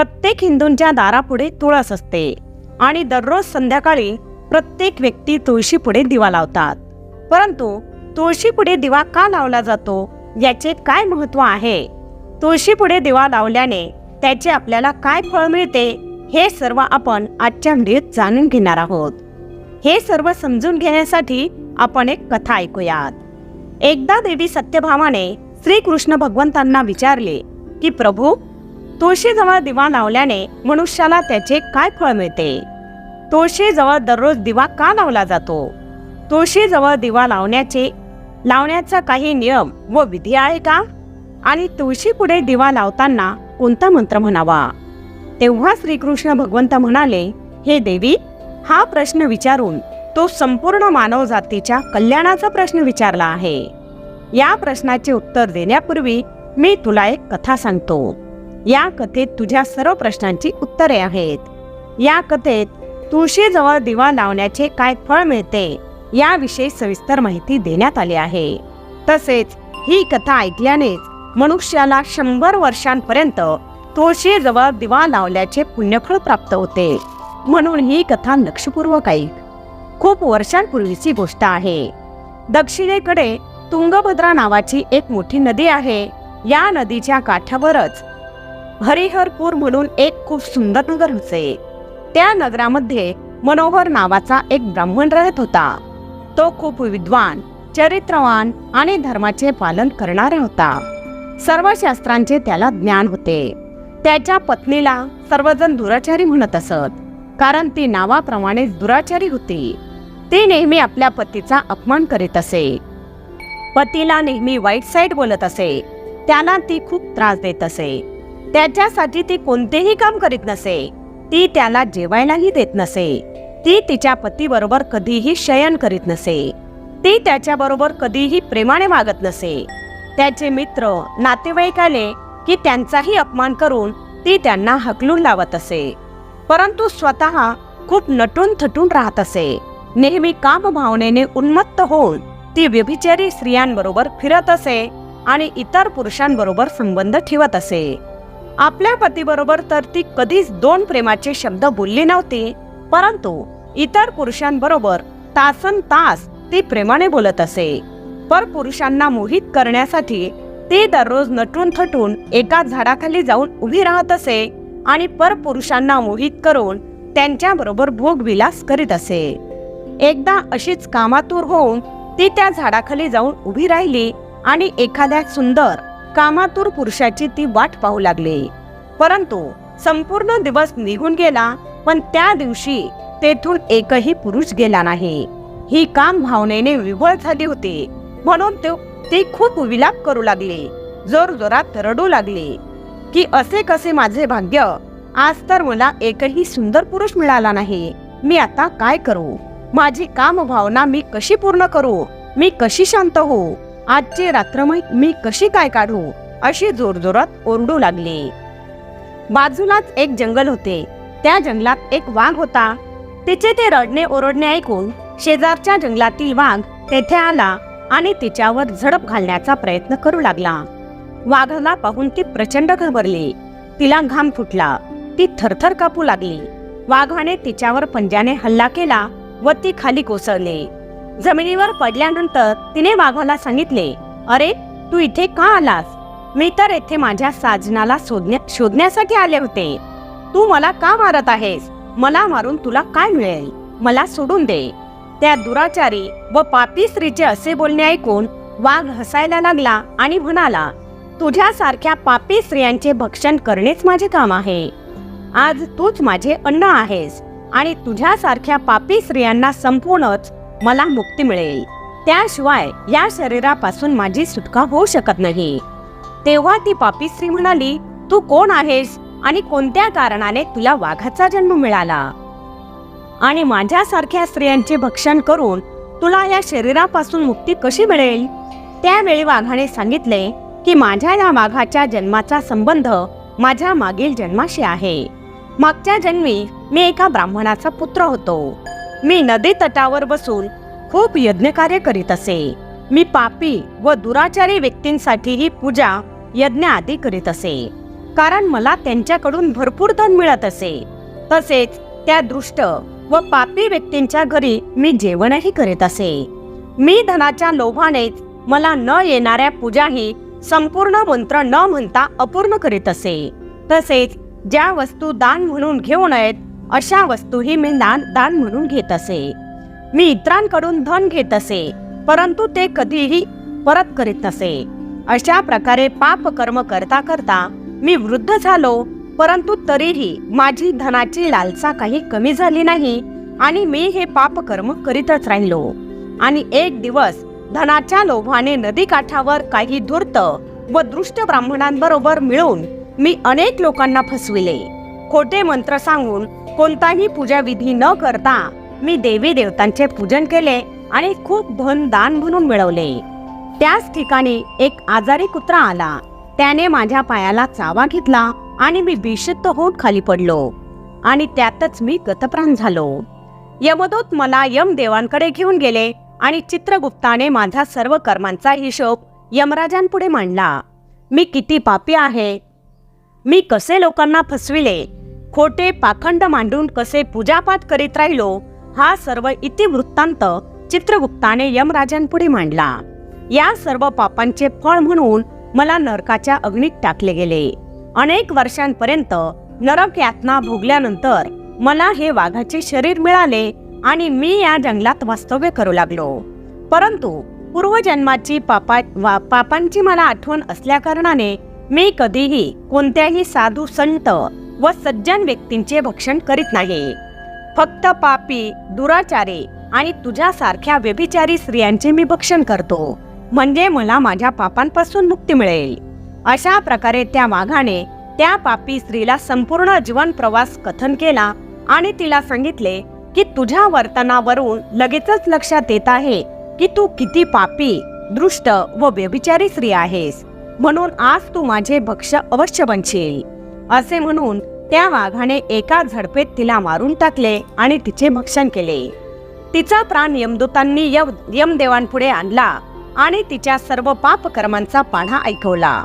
प्रत्येक हिंदूंच्या दारापुढे तुळस असते आणि दररोज संध्याकाळी प्रत्येक व्यक्ती तुळशीपुढे दिवा लावतात. परंतु तुळशीपुढे दिवा का लावला जातो याचे काय महत्त्व आहे? तुळशीपुढे दिवा लावल्याने त्याचे आपल्याला काय फळ मिळते? हे सर्व आपण आजच्या व्हिडिओत जाणून घेणार आहोत. हे सर्व समजून घेण्यासाठी आपण एक कथा ऐकूयात. एकदा देवी सत्यभामाने श्रीकृष्ण भगवंतांना विचारले की प्रभू तुळशीजवळ दिवा लावल्याने मनुष्याला त्याचे काय फळ मिळते? तुळशीजवळ दररोज दिवा का लावला जातो? तुळशीजवळ दिवा लावण्याचे लावण्याचा काही नियम व विधी आहे का? आणि तुळशीपुढे दिवा लावताना कोणता मंत्र म्हणावा? तेव्हा श्रीकृष्ण भगवंत म्हणाले हे देवी हा प्रश्न विचारून तो संपूर्ण मानव जातीच्या कल्याणाचा प्रश्न विचारला आहे. या प्रश्नाचे उत्तर देण्यापूर्वी मी तुला एक कथा सांगतो. या कथेत तुझ्या सर्व प्रश्नांची उत्तरे आहेत. या कथेत तुळशीजवळ दिवा लावण्याचे काय फळ मिळते याविषयी सविस्तर माहिती देण्यात आली आहे. तसेच ही कथा ऐकल्यानेच मनुष्याला शंभर वर्षांपर्यंत तुळशीजवळ दिवा लावल्याचे पुण्यफळ प्राप्त होते. म्हणून ही कथा लक्षपूर्वक ऐक. खूप वर्षांपूर्वीची गोष्ट आहे. दक्षिणेकडे तुंगभद्रा नावाची एक मोठी नदी आहे. या नदीच्या काठावरच हरिहरपूर म्हणून एक खूप सुंदर नगर होते. त्या नगरामध्ये मनोहर नावाचा एक ब्राह्मण राहत होता. तो खूप विद्वान चरित्रवान आणि धर्माचे पालन करणारा होता. सर्व शास्त्रांचे त्याला ज्ञान होते. त्याच्या पत्नीला सर्वजण दुराचारी म्हणत असत कारण ती नावाप्रमाणेच दुराचारी होती. ती नेहमी आपल्या पतीचा अपमान करीत असे. पतीला नेहमी वाईट साईड बोलत असे. त्याला ती खूप त्रास देत असे. त्याच्यासाठी ती कोणतेही काम करीत नसे. ती त्याला जेवायलाही देत नसे. ती तिच्या पतीबरोबर कधीही शयन करीत नसे. ती त्याच्याबरोबर कधीही प्रेमाने वागत नसे. त्याचे मित्र नातेवाईक आले की त्यांचाही अपमान करून ती त्यांना हकलून लावत असे. परंतु स्वतः खूप नटून थटून राहत असे. नेहमी काम भावनेने उन्मत्त होऊन ती व्यभिचारी स्त्रियांबरोबर फिरत असे आणि इतर पुरुषांबरोबर संबंध ठेवत असे. आपल्या पतीबरोबर तर ती कधीच दोन प्रेमाचे शब्द बोलली नव्हती परंतु इतर पुरुषांबरोबर तासन तास ती प्रेमाने बोलत असे. पर पुरुषांना मोहित करण्यासाठी ती दररोज नटून थटून एका झाडाखाली जाऊन उभी राहत असे आणि पर पुरुषांना मोहित करून त्यांच्या बरोबर भोगविलास करीत असे. एकदा अशीच कामातूर होऊन ती त्या झाडाखाली जाऊन उभी राहिली आणि एखाद्या सुंदर कामातूर पुरुषाची ती वाट पाहू लागली. परंतु संपूर्ण दिवस निघून गेला पण त्या दिवशी तेथून एकही पुरुष गेला नाही. ही काम भावनेने विवळ झाली होती. म्हणून तो ती खूप विलाप करू लागली. जोर जोरात रडू लागली. की असे कसे माझे भाग्य? आज तर मला एकही सुंदर पुरुष मिळाला नाही. मी आता काय करू? माझी काम भावना मी कशी पूर्ण करू? मी कशी शांत होऊ? आजची रात्र मी कशी काय काढू? अशी जोरजोरात ओरडू लागली. बाजूलाच एक जंगल होते. त्या जंगलात एक वाघ होता. तिचे ते रडणे ओरडणे ऐकून शेजारच्या जंगलातील वाघ तेथे आला आणि तिच्यावर झडप घालण्याचा प्रयत्न करू लागला. वाघाला पाहून ती प्रचंड घाबरली. तिला घाम फुटला. ती थरथर कापू लागली. वाघाने तिच्यावर पंजाने हल्ला केला व ती खाली कोसळली. जमिनीवर पडल्यानंतर तिने वाघाला सांगितले अरे तू इथे का आलास? मी तर येथे माझ्या साजनाला शोधण्या शोधण्यासाठी आले होते. तू मला का मारत आहेस? मला मारून तुला काय मिळेल? मला सोडून दे. त्या दुराचारी व पापी स्त्रीचे असे बोलणे ऐकून वाघ हसायला लागला आणि म्हणाला तुझ्यासारख्या पापी स्त्रियांचे भक्षण करणेच माझे काम आहे. आज तूच माझे अन्न आहेस आणि तुझ्यासारख्या पापी स्त्रियांना संपूर्णच मला मुक्ती मिळेल. त्याशिवाय या शरीरापासून माझी सुटका होऊ शकत नाही. तेव्हा ती पापी स्त्री म्हणाली तू कोण आहेस आणि कोणत्या कारणाने तुला वाघाचा जन्म मिळाला? आणि माझ्यासारख्या स्त्रियांचे भक्षण करून तुला या शरीरापासून मुक्ती कशी मिळेल? त्यावेळी वाघाने सांगितले की माझ्या या वाघाच्या जन्माचा संबंध माझ्या मागील जन्माशी आहे. मागच्या जन्मी मी एका ब्राह्मणाचा पुत्र होतो. मी नदी तटावर बसून खूप यज्ञकार्य करीत असे. मी पापी व दुराचारी व्यक्तींसाठीही पूजा यज्ञ आदी करीत असे. कारण मला त्यांच्याकडून भरपूर धन मिळत असे. तसेच त्या दृष्ट व पापी व्यक्तींच्या घरी मी जेवणही करीत असे. मी धनाच्या लोभानेच मला न येणाऱ्या पूजाही संपूर्ण मंत्र न म्हणता अपूर्ण करीत असे. तसेच ज्या वस्तू दान म्हणून घेऊ नयेत अशा वस्तूही मी दान दान म्हणून घेत असे. मी इतरांकडून धन घेत असे परंतु ते कधीही परत करीत नसे. अशा प्रकारे पाप कर्म करता करता मी वृद्ध झालो परंतु तरीही माझी धनाची लालसा काही कमी झाली नाही आणि मी हे पाप कर्म करीतच राहिलो. आणि एक दिवस धनाच्या लोभाने नदी काठावर काही धूर्त व दृष्ट ब्राह्मणांबरोबर मिळून मी अनेक लोकांना फसविले. खोटे मंत्र सांगून कोणताही पूजाविधी न करता मी देवी देवतांचे पूजन केले आणि खूप धन दान म्हणून मिळवले. त्याच ठिकाणी एक आजारी कुत्रा आला. त्याने माझ्या पायाला चावा घेतला आणि मी बेशुद्ध होऊन खाली पडलो आणि त्यातच मी गतप्राण झालो. यमदूत मला यमदेवांकडे घेऊन गेले आणि चित्रगुप्ताने माझा सर्व कर्मांचा हिशोब यमराजांपुढे मांडला. मी किती पापी आहे? मी कसे लोकांना फसविले? खोटे पाखंड मांडून कसे पूजापाठ करीत राहिलो हा सर्व इतिवृत्तांत चित्रगुप्ताने यमराजांपुढे मांडला. या सर्व पापांचे फळ म्हणून मला नरकाच्या अग्नीत टाकले गेले. अनेक वर्षांपर्यंत नरक यातना भोगल्यानंतर मला हे वाघाचे शरीर मिळाले आणि मी या जंगलात वास्तव्य करू लागलो. परंतु पूर्वजन्माची पापा वा पापांची मला आठवण असल्याकारणाने मी कधीही कोणत्याही साधू संत व सज्जन व्यक्तींचे भक्षण करीत नाही. फक्त पापी दुराचारी आणि तुझ्यासारख्या व्यभिचारी स्त्रियांचे मी भक्षण करतो. म्हणजे मला माझ्या पापांपासून मुक्ती मिळेल. अशा प्रकारे त्या वाघाने त्या पापी स्त्रीला संपूर्ण जीवन प्रवास कथन केला आणि तिला सांगितले की तुझ्या वर्तनावरून लगेचच लक्षात येत आहे की तू किती पापी दृष्ट व व्यभिचारी स्त्री आहेस. म्हणून आज तू माझे भक्ष अवश्य बनशील. असे म्हणून त्या वाघाने एका झडपेत तिला मारून टाकले आणि तिचे भक्षण केले. तिचा प्राण यमदूतांनी यम यमदेवांपुढे आणला आणि तिच्या सर्व पाप कर्मांचा पाढा ऐकवला.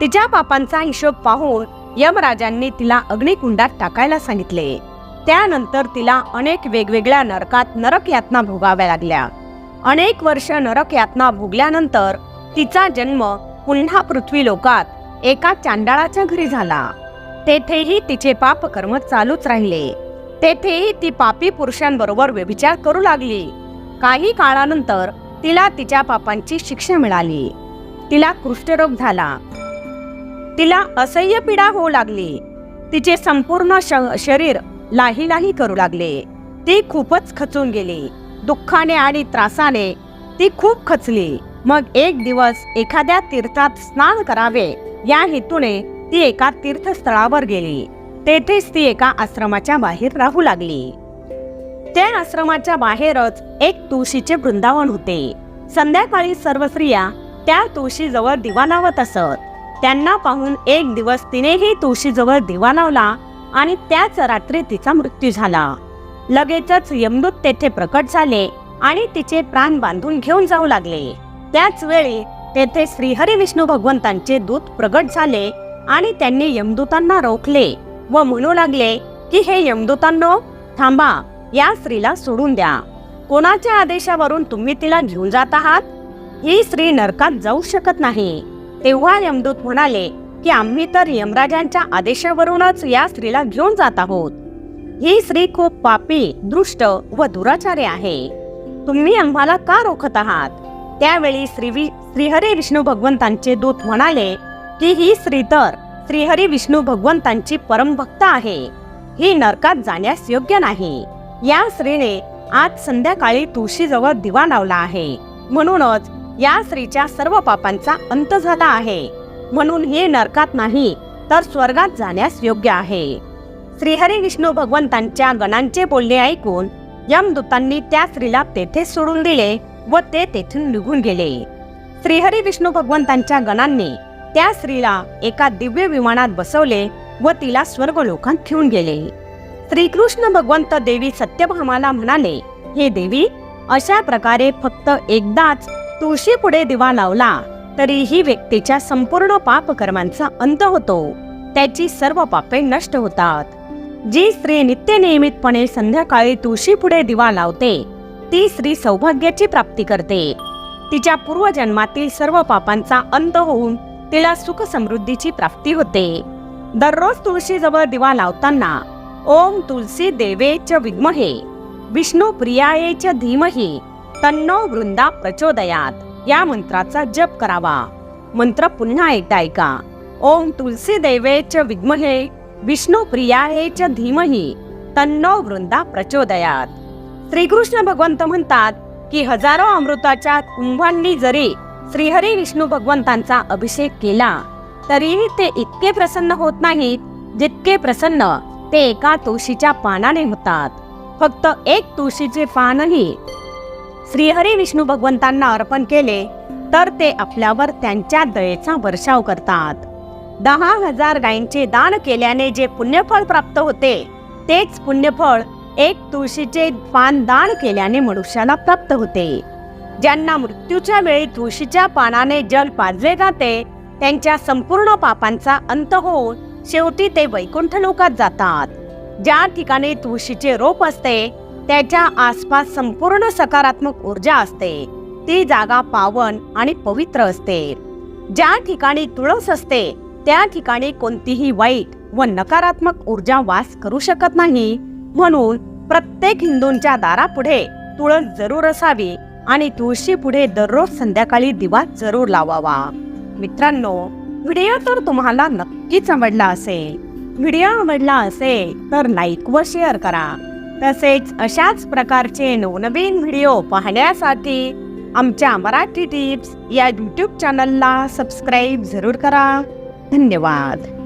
तिच्या पापांचा हिशोब पाहून यमराजांनी तिला अग्निकुंडात टाकायला सांगितले. त्यानंतर तिला अनेक वेगवेगळ्या नरकात नरक यातना भोगाव्या लागल्या. अनेक वर्ष नरक यातना भोगल्यानंतर तिचा जन्म पुन्हा पृथ्वी लोकात एका चांडाळाच्या घरी झाला. तेथेही तिचे पाप कर्म चालूच राहिले. तेथेही ती पापी पुरुषांबरोबर व्यभिचार करू लागली. काही काळानंतर तिला तिच्या पापांची शिक्षा मिळाली. तिला कुष्ठरोग झाला. तिला असह्य पीडा होऊ लागली. तिचे संपूर्ण श- शरीर लाही लाही करू लागले. ती खूपच खचून गेली. दुःखाने आणि त्रासाने ती खूप खचली. मग एक दिवस एखाद्या तीर्थात स्नान करावे या हेतूने ती एका तीर्थस्थळावर गेली. तेथेच ती एका आश्रमाच्या बाहेर राहू लागली. त्या आश्रमाच्या बाहेरच एक तुळशीचे वृंदावन होते. संध्याकाळी सर्व स्त्रिया त्या तुळशीजवळ दिवा लावत असत त्यांना पाहून एक दिवस तिनेही तुळशीजवळ दिवा लावला आणि त्याच रात्री तिचा मृत्यू झाला. लगेचच यमदूत तेथे प्रकट झाले आणि तिचे प्राण बांधून घेऊन जाऊ लागले. त्याच वेळी तेथे श्रीहरी विष्णू भगवंतांचे दूत प्रगट झाले आणि त्यांनी यमदूतांना रोखले व म्हणू लागले की हे यमदूतांनो थांबा या स्त्रीला सोडून द्या. कोणाच्या आदेशावरून तुम्ही तिला घेऊन जात आहात? ही स्त्री नरकात जाऊ शकत नाही. तेव्हा यमदूत म्हणाले की आम्ही तर यमराजांच्या आदेशावरूनच या स्त्रीला घेऊन जात आहोत. ही स्त्री खूप पापी दृष्ट व दुराचारी आहे. तुम्ही आम्हाला का रोखत आहात? त्यावेळी श्री श्रीहरी विष्णू भगवंतांचे दूत म्हणाले की ही स्त्री तर श्रीहरी विष्णू भगवंतांची परमभक्त आहे. ही नरकात जाण्यास योग्य नाही. या स्त्रीने आज संध्याकाळी तुळशीजवळ दिवा लावला आहे. म्हणूनच या स्त्रीच्या सर्व पापांचा अंत झाला आहे. म्हणून ही नरकात नाही तर स्वर्गात जाण्यास योग्य आहे. श्रीहरी विष्णू भगवंतांच्या गणांचे बोलणे ऐकून यमदूतांनी त्या स्त्रीला तेथे सोडून दिले व ते तेथून निघून गेले. श्रीहरी विष्णू भगवंतांच्या गणांनी त्या स्त्रीला एका दिव्य विमानात बसवले व तिला स्वर्ग लोकांत घेऊन गेले. श्रीकृष्ण भगवंत देवी सत्यभामाला म्हणाले हे देवी अशा प्रकारे फक्त एकदाच तुळशी पुढे दिवा लावला तरी ही व्यक्तीच्या संपूर्ण पाप कर्मांचा अंत होतो. त्याची सर्व पापे नष्ट होतात. जी स्त्री नित्य नियमितपणे संध्याकाळी तुळशी पुढे दिवा लावते ती स्त्री सौभाग्याची प्राप्ती करते. तिच्या पूर्वजन्मातील सर्व पापांचा अंत होऊन तिला सुख समृद्धीची प्राप्ती होते. दररोज तुळशीजवळ दिवा लावताना ओम तुलसी देवेच विद्महे विष्णू प्रियायेच च धीमहि तन्नो वृंदा प्रचोदयात या मंत्राचा जप करावा. मंत्र पुन्हा एकदा ऐका. ओम तुलसी देवेच विद्महे विष्णू प्रियायेच धीमही तन्नो वृंदा प्रचोदयात. श्रीकृष्ण भगवंत म्हणतात की हजारो अमृताच्या कुंभांनी जरी श्रीहरी विष्णू भगवंतांचा अभिषेक केला. तरीही ते इतके प्रसन्न होत नाहीत जितके प्रसन्न ते एका तुळशीच्या पानाने होतात. फक्त एक तुळशीचे पानही. श्रीहरी विष्णू भगवंतांना अर्पण केले तर ते आपल्यावर त्यांच्या दयेचा वर्षाव करतात. दहा हजार गायींचे दान केल्याने जे पुण्यफळ प्राप्त होते तेच पुण्यफळ एक तुळशीचे पान दान केल्याने मनुष्याला प्राप्त होते. ज्यांना मृत्यूच्या वेळी तुळशीच्या पानाने जल पाजले जाते त्यांच्या संपूर्ण पापांचा अंत होऊन शेवटी ते वैकुंठ लोकात जातात. ज्या ठिकाणी तुळशीचे रोप असते त्याच्या आसपास संपूर्ण सकारात्मक ऊर्जा असते. ती जागा पावन आणि पवित्र असते. ज्या ठिकाणी तुळस असते त्या ठिकाणी कोणतीही वाईट व नकारात्मक ऊर्जा वास करू शकत नाही. म्हणून प्रत्येक हिंदूंच्या दारापुढे तुळस जरूर असावी. आणि तुळशी पुढे दररोज संध्याकाळी दिवा जरूर लावावा. मित्रांनो व्हिडिओ तर तुम्हाला नक्कीच आवडला असेल. व्हिडिओ आवडला असेल तर लाईक व शेअर करा. तसेच अशाच प्रकारचे नवनवीन व्हिडिओ पाहण्यासाठी आमच्या मराठी टिप्स या यूट्यूब चॅनलला सबस्क्राईब जरूर करा. धन्यवाद.